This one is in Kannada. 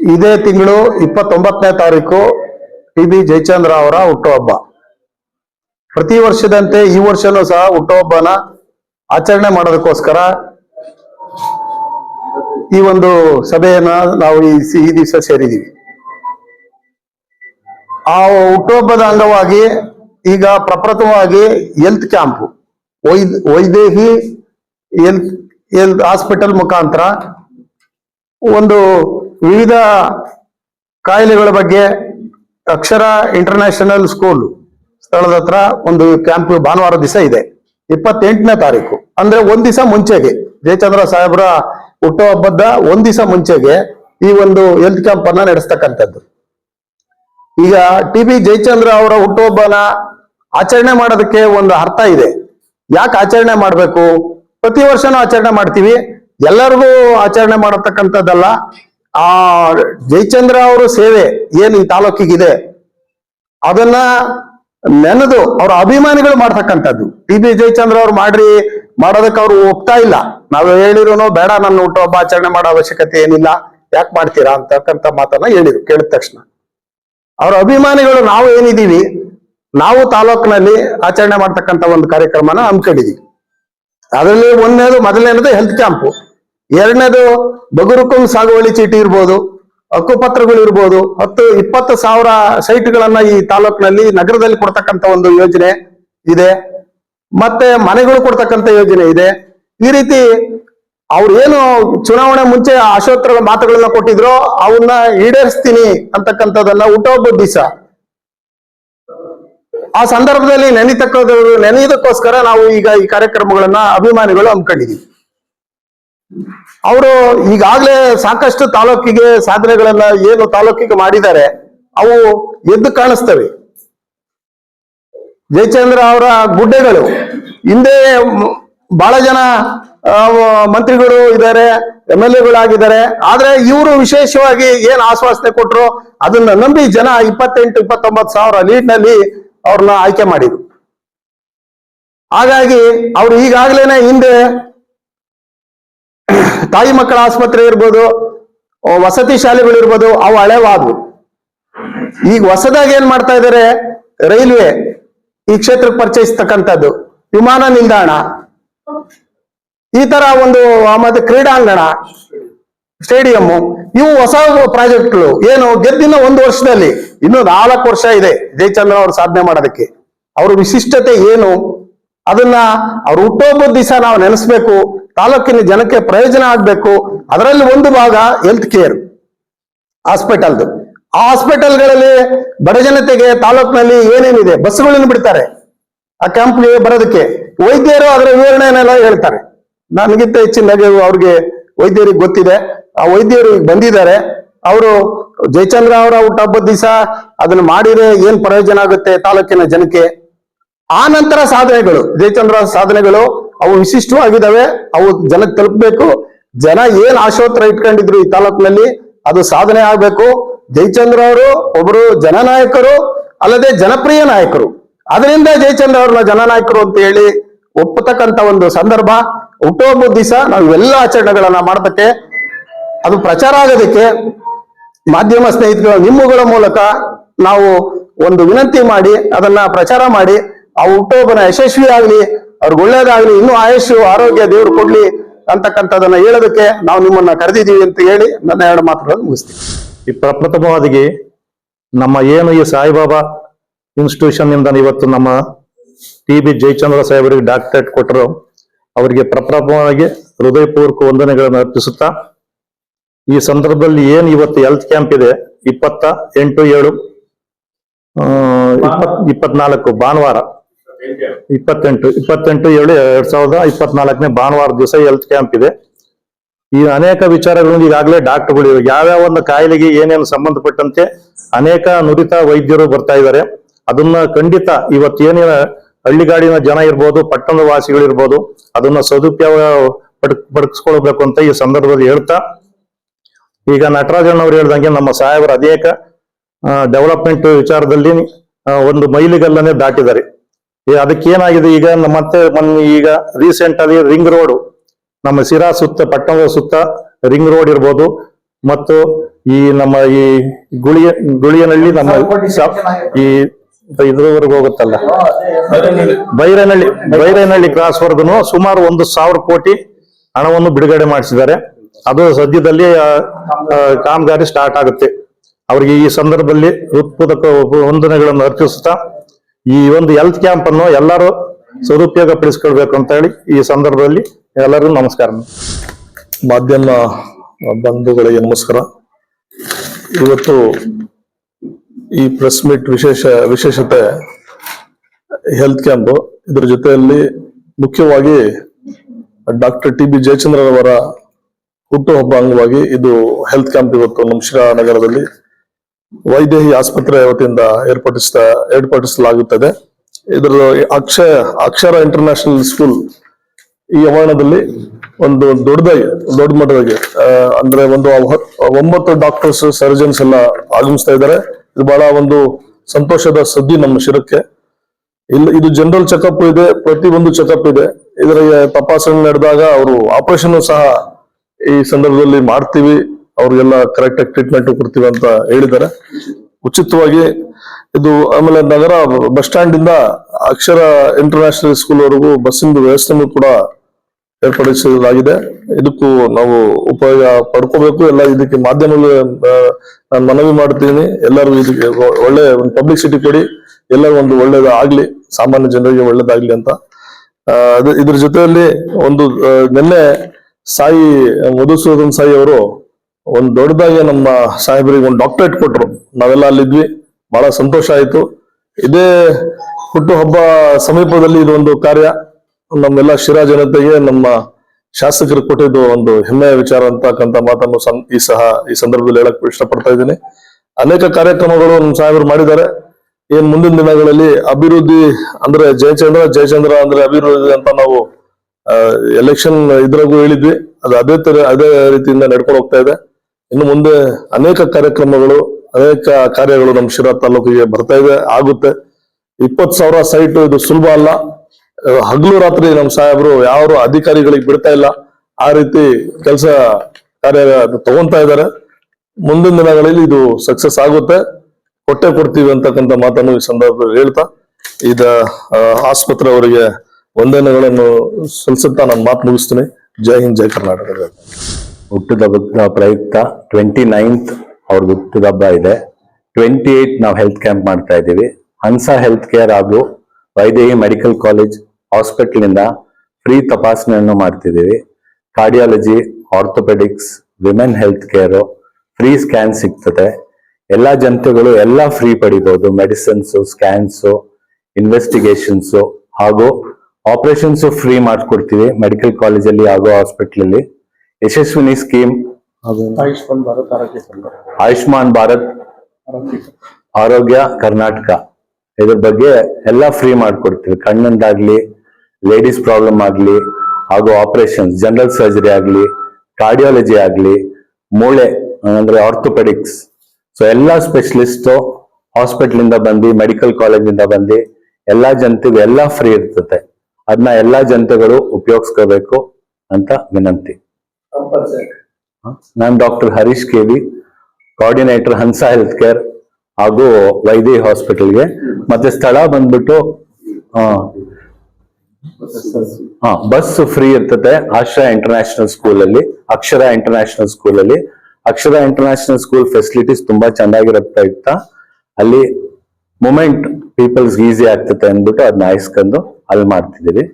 ಇದೇ ತಿಂಗಳು ಇಪ್ಪತ್ತೊಂಬತ್ತನೇ ತಾರೀಕು ಟಿ ಬಿ ಜಯಚಂದ್ರ ಅವರ ಹುಟ್ಟುಹಬ್ಬ. ಪ್ರತಿ ವರ್ಷದಂತೆ ಈ ವರ್ಷನೂ ಸಹ ಹುಟ್ಟುಹಬ್ಬನ ಆಚರಣೆ ಮಾಡೋದಕ್ಕೋಸ್ಕರ ಈ ಒಂದು ಸಭೆಯನ್ನ ನಾವು ಈ ದಿವಸ ಸೇರಿದೀವಿ ಆ ಹುಟ್ಟುಹಬ್ಬದ ಅಂಗವಾಗಿ ಈಗ ಪ್ರಪ್ರಥಮವಾಗಿ ಹೆಲ್ತ್ ಕ್ಯಾಂಪ್ ವೈದ್, ವೈದೇಹಿ ಹೆಲ್ತ್ ಹೆಲ್ತ್ ಹಾಸ್ಪಿಟಲ್ ಮುಖಾಂತರ ಒಂದು ವಿವಿಧ ಕಾಯಿಲೆಗಳ ಬಗ್ಗೆ ಅಕ್ಷರ ಇಂಟರ್ನ್ಯಾಷನಲ್ ಸ್ಕೂಲ್ ಸ್ಥಳದ ಹತ್ರ ಒಂದು ಕ್ಯಾಂಪ್ ಭಾನುವಾರ ದಿವಸ ಇದೆ. ಇಪ್ಪತ್ತೆಂಟನೇ ತಾರೀಕು. ಅಂದ್ರೆ ಒಂದ್ ದಿವಸ ಮುಂಚೆಗೆ. ಜಯಚಂದ್ರ ಸಾಹೇಬ್ರ ಹುಟ್ಟುಹಬ್ಬದ ಒಂದ್ ದಿವಸ ಮುಂಚೆಗೆ ಈ ಒಂದು ಹೆಲ್ತ್ ಕ್ಯಾಂಪ್ ಅನ್ನ ನಡೆಸ್ತಕ್ಕಂಥದ್ದು. ಈಗ ಟಿ ಬಿ ಜಯಚಂದ್ರ ಅವರ ಹುಟ್ಟುಹಬ್ಬನ ಆಚರಣೆ ಮಾಡೋದಕ್ಕೆ ಒಂದು ಅರ್ಥ ಇದೆ. ಯಾಕೆ ಆಚರಣೆ ಮಾಡಬೇಕು? ಪ್ರತಿ ವರ್ಷನೂ ಆಚರಣೆ ಮಾಡ್ತೀವಿ. ಎಲ್ಲರಿಗೂ ಆಚರಣೆ ಮಾಡತಕ್ಕಂಥದ್ದಲ್ಲ. ಆ ಜಯಚಂದ್ರ ಅವರ ಸೇವೆ ಏನು ಈ ತಾಲೂಕಿಗಿದೆ, ಅದನ್ನ ನೆನೆದು ಅವ್ರ ಅಭಿಮಾನಿಗಳು ಮಾಡ್ತಕ್ಕಂಥದ್ದು. ಟಿ ಬಿ ಜಯಚಂದ್ರ ಅವ್ರು ಮಾಡ್ರಿ, ಮಾಡೋದಕ್ಕೆ ಅವ್ರು ಒಪ್ತಾ ಇಲ್ಲ. ನಾವು ಹೇಳಿರೋನು ಬೇಡ, ನನ್ನ ಹುಟ್ಟುಹಬ್ಬ ಆಚರಣೆ ಮಾಡೋ ಅವಶ್ಯಕತೆ ಏನಿಲ್ಲ, ಯಾಕೆ ಮಾಡ್ತೀರಾ ಅಂತಕ್ಕಂಥ ಮಾತನ್ನ ಹೇಳಿದ್ರು, ಕೇಳಿದ ತಕ್ಷಣ. ಅವ್ರ ಅಭಿಮಾನಿಗಳು, ನಾವು ಏನಿದೀವಿ ನಾವು ತಾಲೂಕಿನಲ್ಲಿ ಆಚರಣೆ ಮಾಡ್ತಕ್ಕಂಥ ಒಂದು ಕಾರ್ಯಕ್ರಮನ ಹಮ್ಮಿಕೊಂಡಿದೀವಿ ಅದರಲ್ಲಿ ಒಂದನೇದು, ಮೊದಲನೇದು ಹೆಲ್ತ್ ಕ್ಯಾಂಪು ಎರಡನೇದು ಬಗುರುಕುಂ ಸಾಗುವಳಿ ಚೀಟಿ ಇರ್ಬೋದು ಹಕ್ಕುಪತ್ರಗಳು ಇರ್ಬೋದು, ಹತ್ತು ಇಪ್ಪತ್ತು ಸಾವಿರ ಸೈಟ್ಗಳನ್ನ ಈ ತಾಲೂಕಿನಲ್ಲಿ ನಗರದಲ್ಲಿ ಕೊಡ್ತಕ್ಕಂತ ಒಂದು ಯೋಜನೆ ಇದೆ. ಮತ್ತೆ ಮನೆಗಳು ಕೊಡ್ತಕ್ಕಂತ ಯೋಜನೆ ಇದೆ. ಈ ರೀತಿ ಅವ್ರು ಏನು ಚುನಾವಣೆ ಮುಂಚೆ ಆಶೋತ್ತರ ಮಾತುಗಳನ್ನ ಕೊಟ್ಟಿದ್ರು ಅವನ್ನ ಈಡೇರಿಸ್ತೀನಿ ಅಂತಕ್ಕಂಥದ್ದನ್ನ ಹುಟ್ಟುಹಬ್ಬದ ದಿವಸ ಆ ಸಂದರ್ಭದಲ್ಲಿ ನೆನೀತಕ್ಕ ನೆನೆಯೋದಕ್ಕೋಸ್ಕರ ನಾವು ಈಗ ಈ ಕಾರ್ಯಕ್ರಮಗಳನ್ನ ಅಭಿಮಾನಿಗಳು ಹಮ್ಮಿಕೊಂಡಿದೀವಿ ಅವರು ಈಗಾಗಲೇ ಸಾಕಷ್ಟು ತಾಲೂಕಿಗೆ ಸಾಧನೆಗಳನ್ನ ಏನು ತಾಲೂಕಿಗೆ ಮಾಡಿದ್ದಾರೆ, ಅವು ಎದ್ದು ಕಾಣಿಸ್ತವೆ. ಜಯಚಂದ್ರ ಅವರ ಗುಡ್ಡೆಗಳು. ಹಿಂದೆ ಬಹಳ ಜನ ಮಂತ್ರಿಗಳು ಇದ್ದಾರೆ, ಎಂ ಎಲ್ ಎಗಳಾಗಿದ್ದಾರೆ. ಆದ್ರೆ ಇವರು ವಿಶೇಷವಾಗಿ ಏನ್ ಆಶ್ವಾಸನೆ ಕೊಟ್ರು, ಅದನ್ನ ನಂಬಿ ಜನ ಇಪ್ಪತ್ತೆಂಟು, ಇಪ್ಪತ್ತೊಂಬತ್ತು ಸಾವಿರ ಲೀಡ್ನಲ್ಲಿ ಅವ್ರನ್ನ ಆಯ್ಕೆ ಮಾಡಿದ್ರು. ಹಾಗಾಗಿ ಅವ್ರು ಈಗಾಗ್ಲೇನೆ ಹಿಂದೆ ತಾಯಿ ಮಕ್ಕಳ ಆಸ್ಪತ್ರೆ ಇರ್ಬೋದು ವಸತಿ ವಸತಿ ಶಾಲೆಗಳಿರ್ಬೋದು ಅವು ಹಳೆವಾದ್ವು. ಈಗ ಹೊಸದಾಗಿ ಏನ್ ಮಾಡ್ತಾ ಇದಾರೆ? ರೈಲ್ವೆ ಈ ಕ್ಷೇತ್ರಕ್ಕೆ ಪರಿಚಯಿಸ್ತಕ್ಕಂಥದ್ದು, ವಿಮಾನ ನಿಲ್ದಾಣ. ಈ ತರ ಒಂದು ಮತ್ತೆ ಕ್ರೀಡಾಂಗಣ ಸ್ಟೇಡಿಯಂ ಇವು ಹೊಸ ಪ್ರಾಜೆಕ್ಟ್ಗಳು. ಏನು, ಗೆದ್ದಿನ ಒಂದು ವರ್ಷದಲ್ಲಿ, ಇನ್ನು ನಾಲ್ಕು ವರ್ಷ ಇದೆ ಜಯಚಂದ್ರ ಅವರು ಸಾಧನೆ ಮಾಡೋದಕ್ಕೆ. ಅವ್ರ ವಿಶಿಷ್ಟತೆ ಏನು? ಅದನ್ನ ಅವ್ರ ಹುಟ್ಟೋಬ್ಬ ದಿವಸ ನಾವು ನೆನೆಸ್ಬೇಕು. ತಾಲೂಕಿನ ಜನಕ್ಕೆ ಪ್ರಯೋಜನ ಆಗ್ಬೇಕು. ಅದರಲ್ಲಿ ಒಂದು ಭಾಗ ಹೆಲ್ತ್ ಕೇರ್ ಹಾಸ್ಪಿಟಲ್ದು ಆ ಹಾಸ್ಪಿಟಲ್ಗಳಲ್ಲಿ ಬಡ ಜನತೆಗೆ ತಾಲೂಕಿನಲ್ಲಿ ಏನೇನಿದೆ? ಬಸ್ಗಳನ್ನು ಬಿಡ್ತಾರೆ. ಆ ಕ್ಯಾಂಪ್ಗೆ ಬರೋದಕ್ಕೆ. ವೈದ್ಯರು ಅದರ ವಿವರಣೆನೆಲ್ಲ ಹೇಳ್ತಾರೆ. ನನಗಿಂತ ಹೆಚ್ಚಿನಾಗಿ ಅವ್ರಿಗೆ ವೈದ್ಯರಿಗೆ ಗೊತ್ತಿದೆ. ಆ ವೈದ್ಯರು ಬಂದಿದ್ದಾರೆ. ಅವರು ಜಯಚಂದ್ರ ಅವರ ಹುಟ್ಟಹಬ್ಬದ ದಿವಸ ಅದನ್ನ ಮಾಡಿದ್ರೆ ಏನ್ ಪ್ರಯೋಜನ ಆಗುತ್ತೆ ತಾಲೂಕಿನ ಜನಕ್ಕೆ? ಆ ನಂತರ ಸಾಧನೆಗಳು. ಜಯಚಂದ್ರ ಸಾಧನೆಗಳು ಅವು ವಿಶಿಷ್ಟವಾಗಿದ್ದಾವೆ, ಅವು ಜನಕ್ಕೆ ತಲುಪಬೇಕು. ಜನ ಏನ್ ಆಶೋತ್ತರ ಇಟ್ಕೊಂಡಿದ್ರು ಈ ತಾಲೂಕಿನಲ್ಲಿ, ಅದು ಸಾಧನೆ ಆಗ್ಬೇಕು. ಜಯಚಂದ್ರ ಅವರು ಒಬ್ಬರು ಜನನಾಯಕರು, ಅಲ್ಲದೆ ಜನಪ್ರಿಯ ನಾಯಕರು. ಅದರಿಂದ ಜಯಚಂದ್ರ ಅವ್ರನ್ನ ಜನನಾಯಕರು ಅಂತ ಹೇಳಿ ಒಪ್ಪತಕ್ಕಂತ ಒಂದು ಸಂದರ್ಭ. ಹುಟ್ಟುಹಬ್ಬ ದಿವಸ ನಾವು ಎಲ್ಲ ಆಚರಣೆಗಳನ್ನ ಮಾಡೋದಕ್ಕೆ ಅದು ಪ್ರಚಾರ ಆಗೋದಕ್ಕೆ ಮಾಧ್ಯಮ ಸ್ನೇಹಿತರು ನಿಮ್ಮಗಳ ಮೂಲಕ ನಾವು ಒಂದು ವಿನಂತಿ ಮಾಡಿ, ಅದನ್ನ ಪ್ರಚಾರ ಮಾಡಿ, ಆ ಹುಟ್ಟುಹಬ್ಬನ ಯಶಸ್ವಿ ಆಗ್ಲಿ ಅವ್ರಿಗೆ ಒಳ್ಳೇದಾಗ್ಲಿ, ಇನ್ನೂ ಆಯುಷು ಆರೋಗ್ಯ ದೇವ್ರು ಕೊಡ್ಲಿ ಅಂತಕ್ಕಂಥದನ್ನ ಹೇಳೋದಕ್ಕೆ ನಾವು ನಿಮ್ಮನ್ನ ಕರೆದಿದ್ದೀವಿ ಅಂತ ಹೇಳಿ ನನ್ನ ಎರಡು ಮಾತುಗಳನ್ನು ಮುಗಿಸ್ತೀನಿ. ಈ ಪ್ರಪ್ರಥಮವಾದಿಗೆ ನಮ್ಮ ಏನು ಈ ಸಾಯಿಬಾಬಾ ಇನ್ಸ್ಟಿಟ್ಯೂಷನ್ ಇಂದ ಇವತ್ತು ನಮ್ಮ ಟಿ ಬಿ ಜಯಚಂದ್ರ ಸಾಹೇಬರಿಗೆ ಡಾಕ್ಟರೇಟ್ ಕೊಟ್ಟರು, ಅವರಿಗೆ ಪ್ರಪ್ರಥಮವಾಗಿ ಹೃದಯಪೂರ್ವಕ ವಂದನೆಗಳನ್ನು ಅರ್ಪಿಸುತ್ತಾ, ಈ ಸಂದರ್ಭದಲ್ಲಿ ಏನು ಇವತ್ತು ಹೆಲ್ತ್ ಕ್ಯಾಂಪ್ ಇದೆ? ಇಪ್ಪತ್ತ ಎಂಟು, ಏಳು ಇಪ್ಪತ್ ಇಪ್ಪತ್ನಾಲ್ಕು, ಭಾನುವಾರ. ಇಪ್ಪತ್ತೆಂಟು ಇಪ್ಪತ್ತೆಂಟು ಏಳು ಎರಡ್ ಸಾವಿರದ ಇಪ್ಪತ್ನಾಲ್ಕನೇ ಭಾನುವಾರ ದಿವಸ ಹೆಲ್ತ್ ಕ್ಯಾಂಪ್ ಇದೆ. ಈ ಅನೇಕ ವಿಚಾರಗಳನ್ನು ಈಗಾಗಲೇ ಡಾಕ್ಟರ್ಗಳು ಯಾವ್ಯಾವ ಒಂದು ಕಾಯಿಲೆಗೆ ಏನೇನು ಸಂಬಂಧಪಟ್ಟಂತೆ ಅನೇಕ ನುರಿತ ವೈದ್ಯರು ಬರ್ತಾ ಇದ್ದಾರೆ. ಅದನ್ನ ಖಂಡಿತ ಇವತ್ತು ಏನೇನ ಹಳ್ಳಿಗಾಡಿನ ಜನ ಇರ್ಬೋದು, ಪಟ್ಟಣದ ವಾಸಿಗಳಿರ್ಬೋದು ಅದನ್ನ ಸದುಪಯೋಗ ಪಡ್ ಅಂತ ಈ ಸಂದರ್ಭದಲ್ಲಿ ಹೇಳ್ತಾ, ಈಗ ನಟರಾಜನ್ ಅವರು ಹೇಳ್ದಂಗೆ ನಮ್ಮ ಸಾಹೇಬರು ಅನೇಕ ಡೆವಲಪ್ಮೆಂಟ್ ವಿಚಾರದಲ್ಲಿ ಒಂದು ಮೈಲಿಗಲ್ಲನ್ನೇ ದಾಟಿದ್ದಾರೆ. ಈ ಅದಕ್ಕೇನಾಗಿದೆ ಈಗ ಮತ್ತೆ ಮೊನ್ನೆ ಈಗ ರೀಸೆಂಟ್ ಆಗಿ ರಿಂಗ್ ರೋಡ್ ನಮ್ಮ ಸಿರಾ ಸುತ್ತ, ಪಟ್ಟಣದ ಸುತ್ತ ರಿಂಗ್ ರೋಡ್ ಇರ್ಬೋದು. ಮತ್ತು ಈ ನಮ್ಮ ಈ ಗುಳಿಯ, ಗುಳಿಯನಹಳ್ಳಿ ನಮ್ಮ ಈ ಇದ್ರವರೆಗೂ ಹೋಗುತ್ತಲ್ಲ? ಬೈರನಹಳ್ಳಿ ಬೈರನಹಳ್ಳಿ ಕ್ರಾಸ್ ವರ್ಗನು ಸುಮಾರು ಒಂದು ಸಾವಿರ ಕೋಟಿ ಹಣವನ್ನು ಬಿಡುಗಡೆ ಮಾಡಿಸಿದ್ದಾರೆ. ಅದು ಸದ್ಯದಲ್ಲಿ ಕಾಮಗಾರಿ ಸ್ಟಾರ್ಟ್ ಆಗುತ್ತೆ. ಅವರಿಗೆ ಈ ಸಂದರ್ಭದಲ್ಲಿ ಹೃತ್ಪೂರ್ವಕ ವಂದನೆಗಳನ್ನು ಅರ್ಪಿಸುತ್ತಾ ಈ ಒಂದು ಹೆಲ್ತ್ ಕ್ಯಾಂಪ್ ಅನ್ನು ಎಲ್ಲರೂ ಸದುಪಯೋಗ ಪಡಿಸ್ಕೊಳ್ಬೇಕು ಅಂತ ಹೇಳಿ ಈ ಸಂದರ್ಭದಲ್ಲಿ ಎಲ್ಲರಿಗೂ ನಮಸ್ಕಾರ. ಮಾಧ್ಯಮ ಬಂಧುಗಳಿಗೆ ನಮಸ್ಕಾರ. ಇವತ್ತು ಈ ಪ್ರೆಸ್ ಮೀಟ್ ವಿಶೇಷ, ವಿಶೇಷತೆ ಹೆಲ್ತ್ ಕ್ಯಾಂಪ್ ಇದರ ಜೊತೆಯಲ್ಲಿ ಮುಖ್ಯವಾಗಿ ಡಾಕ್ಟರ್ ಟಿ ಬಿ ಜಯಚಂದ್ರರವರ ಹುಟ್ಟುಹಬ್ಬ ಅಂಗವಾಗಿ ಇದು ಹೆಲ್ತ್ ಕ್ಯಾಂಪ್ ಇವತ್ತು ನಮ್ಮ ನಗರದಲ್ಲಿ ವೈದೇಹಿ ಆಸ್ಪತ್ರೆ ವತಿಯಿಂದ ಏರ್ಪಡಿಸಿದ ಏರ್ಪಡಿಸಲಾಗುತ್ತದೆ. ಇದರ ಅಕ್ಷಯ, ಅಕ್ಷರ ಇಂಟರ್ನ್ಯಾಷನಲ್ ಸ್ಕೂಲ್ ಈ ಆವರಣದಲ್ಲಿ ಒಂದು ದೊಡ್ಡದಾಗಿ ದೊಡ್ಡ ಮಟ್ಟದಾಗಿ ಅಂದ್ರೆ ಒಂದು ಒಂಬತ್ತು ಡಾಕ್ಟರ್ಸ್ ಸರ್ಜನ್ಸ್ ಎಲ್ಲ ಆಗಮಿಸ್ತಾ ಇದ್ದಾರೆ. ಇದು ಬಹಳ ಒಂದು ಸಂತೋಷದ ಸುದ್ದಿ ನಮ್ಮ ಶಿರಕ್ಕೆ. ಇಲ್ಲಿ, ಇದು ಜನರಲ್ ಚೆಕಪ್ ಇದೆ ಪ್ರತಿ ಒಂದು ಚೆಕಪ್ ಇದೆ. ಇದರ ತಪಾಸಣೆ ನಡೆದಾಗ ಅವರು ಆಪರೇಷನ್ ಸಹ ಈ ಸಂದರ್ಭದಲ್ಲಿ ಮಾಡ್ತೀವಿ. ಅವ್ರಿಗೆಲ್ಲ ಕರೆಕ್ಟ್ ಆಗಿ ಟ್ರೀಟ್ಮೆಂಟ್ ಕೊಡ್ತೀವಿ ಅಂತ ಹೇಳಿದ್ದಾರೆ. ಉಚಿತವಾಗಿ ಇದು ಆಮೇಲೆ ನಗರ ಬಸ್ ಸ್ಟ್ಯಾಂಡ್ ಇಂದ ಅಕ್ಷರ ಇಂಟರ್ನ್ಯಾಷನಲ್ ಸ್ಕೂಲ್ ವರೆಗೂ ಬಸ್ಸಿನ ವ್ಯವಸ್ಥೆನೂ ಕೂಡ ಏರ್ಪಡಿಸಲಾಗಿದೆ. ಇದಕ್ಕೂ ನಾವು ಉಪಯೋಗ ಪಡ್ಕೋಬೇಕು. ಎಲ್ಲ ಇದಕ್ಕೆ ಮಾಧ್ಯಮಗಳು ನಾನು ಮನವಿ ಮಾಡ್ತೀನಿ. ಎಲ್ಲರೂ ಇದಕ್ಕೆ ಒಳ್ಳೆ ಒಂದು ಪಬ್ಲಿಸಿಟಿ ಕೊಡಿ. ಎಲ್ಲ ಒಂದು ಒಳ್ಳೇದಾಗ್ಲಿ. ಸಾಮಾನ್ಯ ಜನರಿಗೆ ಒಳ್ಳೇದಾಗ್ಲಿ ಅಂತ. ಇದ್ರ ಜೊತೆಯಲ್ಲಿ ಒಂದು ನಿನ್ನೆ ಸಾಯಿ ಮಧುಸೂದನ್ ಸಾಯಿ ಅವರು ಒಂದು ದೊಡ್ಡದಾಗಿ ನಮ್ಮ ಸಾಹೇಬರಿಗೆ ಒಂದು ಡಾಕ್ಟರೇಟ್ ಕೊಟ್ಟರು ನಾವೆಲ್ಲ ಅಲ್ಲಿದ್ವಿ. ಬಹಳ ಸಂತೋಷ ಆಯಿತು. ಇದೇ ಹುಟ್ಟುಹಬ್ಬ ಸಮೀಪದಲ್ಲಿ ಇದೊಂದು ಕಾರ್ಯ. ನಮ್ಮೆಲ್ಲ ಶಿರಾ ಜನತೆಗೆ ನಮ್ಮ ಶಾಸಕರು ಕೊಟ್ಟಿದ್ದು ಒಂದು ಹೆಮ್ಮೆಯ ವಿಚಾರ ಅಂತಕ್ಕಂಥ ಮಾತನ್ನು ಈ ಸಹ ಈ ಸಂದರ್ಭದಲ್ಲಿ ಹೇಳಕ್ ಇಷ್ಟಪಡ್ತಾ ಇದ್ದೀನಿ. ಅನೇಕ ಕಾರ್ಯಕ್ರಮಗಳು ನಮ್ಮ ಸಾಹೇಬರು ಮಾಡಿದ್ದಾರೆ. ಏನ್ ಮುಂದಿನ ದಿನಗಳಲ್ಲಿ ಅಭಿವೃದ್ಧಿ ಅಂದ್ರೆ ಜಯಚಂದ್ರ ಜಯಚಂದ್ರ ಅಂದ್ರೆ ಅಭಿವೃದ್ಧಿ ಅಂತ ನಾವು ಎಲೆಕ್ಷನ್ ಇದ್ರಾಗೂ ಹೇಳಿದ್ವಿ. ಅದು ಅದೇ ತರ ಅದೇ ರೀತಿಯಿಂದ ನಡ್ಕೊಂಡು ಹೋಗ್ತಾ ಇದೆ. ಇನ್ನು ಮುಂದೆ ಅನೇಕ ಕಾರ್ಯಕ್ರಮಗಳು, ಅನೇಕ ಕಾರ್ಯಗಳು ನಮ್ಮ ಶಿರಾ ತಾಲೂಕಿಗೆ ಬರ್ತಾ ಇದೆ, ಆಗುತ್ತೆ. ಇಪ್ಪತ್ ಸಾವಿರ ಸೈಟ್ ಇದು ಸುಲಭ ಅಲ್ಲ. ಹಗಲು ರಾತ್ರಿ ನಮ್ಮ ಸಾಹೇಬರು ಯಾರು ಅಧಿಕಾರಿಗಳಿಗೆ ಬಿಡ್ತಾ ಇಲ್ಲ. ಆ ರೀತಿ ಕೆಲಸ ಕಾರ್ಯ ತಗೊಂತಾ ಇದ್ದಾರೆ. ಮುಂದಿನ ದಿನಗಳಲ್ಲಿ ಇದು ಸಕ್ಸಸ್ ಆಗುತ್ತೆ. ಕೊಟ್ಟೆ ಕೊಡ್ತೀವಿ ಅಂತಕ್ಕಂಥ ಮಾತನ್ನು ಈ ಸಂದರ್ಭದಲ್ಲಿ ಹೇಳ್ತಾ, ಇದ ಆಸ್ಪತ್ರೆ ಅವರಿಗೆ ವಂದನೆಗಳನ್ನು ಸಲ್ಲಿಸುತ್ತಾ ನಾನು ಮಾತು ಮುಗಿಸ್ತೀನಿ. ಜೈ ಹಿಂದ್, ಜೈ ಕರ್ನಾಟಕ. ಹುಟ್ಟುಹಬ್ಬದ ಪ್ರಯುಕ್ತ ಟ್ವೆಂಟಿ ನೈನ್ತ್ ಅವ್ರದ್ದು ಹುಟ್ಟುಹಬ್ಬ ಇದೆ. ಟ್ವೆಂಟಿ ಏಟ್ ನಾವು ಹೆಲ್ತ್ ಕ್ಯಾಂಪ್ ಮಾಡ್ತಾ ಇದ್ದೀವಿ. ಹನ್ಸಾ ಹೆಲ್ತ್ ಕೇರ್ ಹಾಗೂ Vaidehi medical college hospital free ತಪಾಸಣೆಯನ್ನು ಮಾಡ್ತಿದ್ದೀವಿ. Cardiology orthopaedics women health care free scan ಸಿಗ್ತದೆ. ಎಲ್ಲ ಜನತೆಗಳು ಎಲ್ಲ ಫ್ರೀ ಪಡಿಬಹುದು ಮೆಡಿಸಿನ್ಸ್ ಸ್ಕ್ಯಾನ್ಸ್ ಇನ್ವೆಸ್ಟಿಗೇಷನ್ಸ್ ಹಾಗೂ ಆಪರೇಷನ್ಸ್ ಫ್ರೀ ಮಾಡಿಕೊಡ್ತೀವಿ. ಮೆಡಿಕಲ್ ಕಾಲೇಜಲ್ಲಿ ಹಾಗೂ ಹಾಸ್ಪಿಟಲ್ ಅಲ್ಲಿ. ಯಶಸ್ವಿನಿ ಸ್ಕೀಮ್. ಆಯುಷ್ಮಾನ್ ಭಾರತ್ ಆರೋಗ್ಯ ಕರ್ನಾಟಕ. ಇದ್ರ ಬಗ್ಗೆ ಎಲ್ಲ ಫ್ರೀ ಮಾಡ್ಕೊಡ್ತೀವಿ. ಕಣ್ಣಂದಾಗ್ಲಿ ಲೇಡೀಸ್ ಪ್ರಾಬ್ಲಮ್ ಆಗ್ಲಿ ಹಾಗೂ ಆಪರೇಷನ್ ಜನರಲ್ ಸರ್ಜರಿ ಆಗ್ಲಿ ಕಾರ್ಡಿಯಾಲಜಿ ಆಗ್ಲಿ ಮೂಳೆ ಅಂದ್ರೆ ಆರ್ಥೋಪೆಡಿಕ್ಸ್ ಸೊ ಎಲ್ಲ ಸ್ಪೆಷಲಿಸ್ಟ್ ಹಾಸ್ಪಿಟಲ್ ಇಂದ ಬಂದು ಮೆಡಿಕಲ್ ಕಾಲೇಜ್ ಇಂದ ಬಂದು ಎಲ್ಲಾ ಜನತೆಗೂ ಎಲ್ಲಾ ಫ್ರೀ ಇರ್ತದೆ ಅದನ್ನ ಎಲ್ಲಾ ಜನತೆಗಳು ಉಪಯೋಗಿಸ್ಕೋಬೇಕು ಅಂತ ವಿನಂತಿ. ನಾನು doctor Harish KV coordinator Hansa health care ಹಾಗೂ ವೈದ್ಯ ಹಾಸ್ಪಿಟಲ್ಗೆ ಮತ್ತೆ ಸ್ಥಳ ಬಂದ್ಬಿಟ್ಟು ಬಸ್ ಫ್ರೀ ಇರ್ತದೆ ಆಶ್ರಯ ಇಂಟರ್ನ್ಯಾಷನಲ್ ಸ್ಕೂಲ್ ಅಲ್ಲಿ, ಅಕ್ಷರ ಇಂಟರ್ನ್ಯಾಷನಲ್ ಸ್ಕೂಲ್ ಅಲ್ಲಿ. ಅಕ್ಷರ ಇಂಟರ್ನ್ಯಾಷನಲ್ ಸ್ಕೂಲ್ ಫೆಸಿಲಿಟೀಸ್ ತುಂಬಾ ಚೆನ್ನಾಗಿರುತ್ತೆ ಇತ್ತ ಅಲ್ಲಿ ಮೂಮೆಂಟ್ ಪೀಪಲ್ಸ್ ಈಸಿ ಆಗ್ತದೆ ಅಂದ್ಬಿಟ್ಟು ಅದನ್ನ ಆಯ್ಸ್ಕೊಂಡು ಅಲ್ಲಿ ಮಾಡ್ತಿದ್ದೀವಿ.